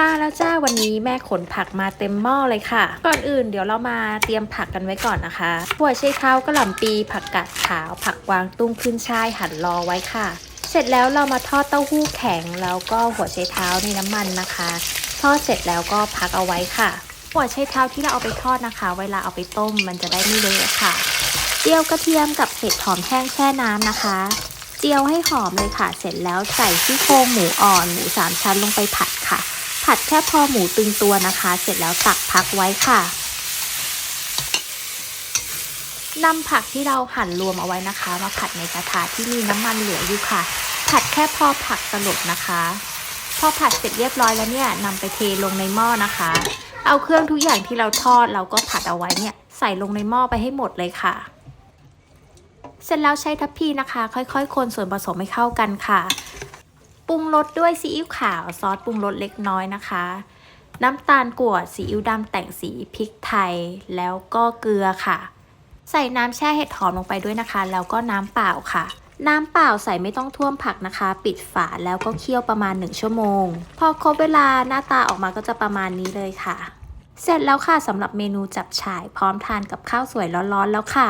มาแล้วจ้าวันนี้แม่ขนผักมาเต็มหม้อเลยค่ะ ก่อนอื่นเดี๋ยวเรามาเตรียมผักกันไว้ก่อนนะคะหัวไชเท้ากระหล่ำปีผักกาดขาว ผักวางตุ้งขึ้นช่ายหั่นรอไว้ค่ะ เสร็จแล้วเรามาทอดเต้าหู้แข็งแล้วก็หัวไชเท้าในน้ำมันนะคะทอดเสร็จแล้วก็พักเอาไว้ค่ะ หัวไชเท้าที่เราเอาไปทอดนะคะ เวลาเอาไปต้มมันจะได้ไม่เละค่ะเจียวกระเทียมกับเห็ดหอมแห้งแช่น้ำนะคะเจียวให้หอมเลยค่ะ เสร็จแล้วใส่ซี่โครงหมูอ่อนหมูสามชั้นลงไปผัดค่ะ ผัดแค่พอหมูตึงตัวนะคะ เสร็จแล้วตักพักไว้ค่ะนำผักที่เราหั่นรวมเอาไว้นะคะ มาผัดในกระทะที่มีน้ำมันเหลืออยู่ค่ะ ผัดแค่พอผักสลดนะคะ พอผัดเสร็จเรียบร้อยแล้วเนี่ยนำไปเทลงในหม้อนะคะ เอาเครื่องทุกอย่างที่เราทอดเราก็ผัดเอาไว้เนี่ยใส่ลงในหม้อไปให้หมดเลยค่ะ เสร็จแล้วใช้ทัพพีนะคะ ค่อยๆ คนส่วนผสมให้เข้ากันค่ะ ปรุงรสด้วยซีอิ๊วขาวซอสปรุงรสเล็กน้อยนะคะ น้ำตาลกวดซีอิ๊วดำแต่งสีพริกไทย แล้วก็เกลือค่ะ ใส่น้ำแช่เห็ดหอมลงไปด้วยนะคะ แล้วก็น้ำเปล่าค่ะ น้ำเปล่าใส่ไม่ต้องท่วมผักนะคะ ปิดฝาแล้วก็เคี่ยวประมาณ 1 ชั่วโมง พอครบเวลาหน้าตาออกมาก็จะประมาณนี้เลยค่ะ เสร็จแล้วค่ะสำหรับเมนูจับฉ่ายพร้อมทานกับข้าวสวยร้อนๆแล้วค่ะ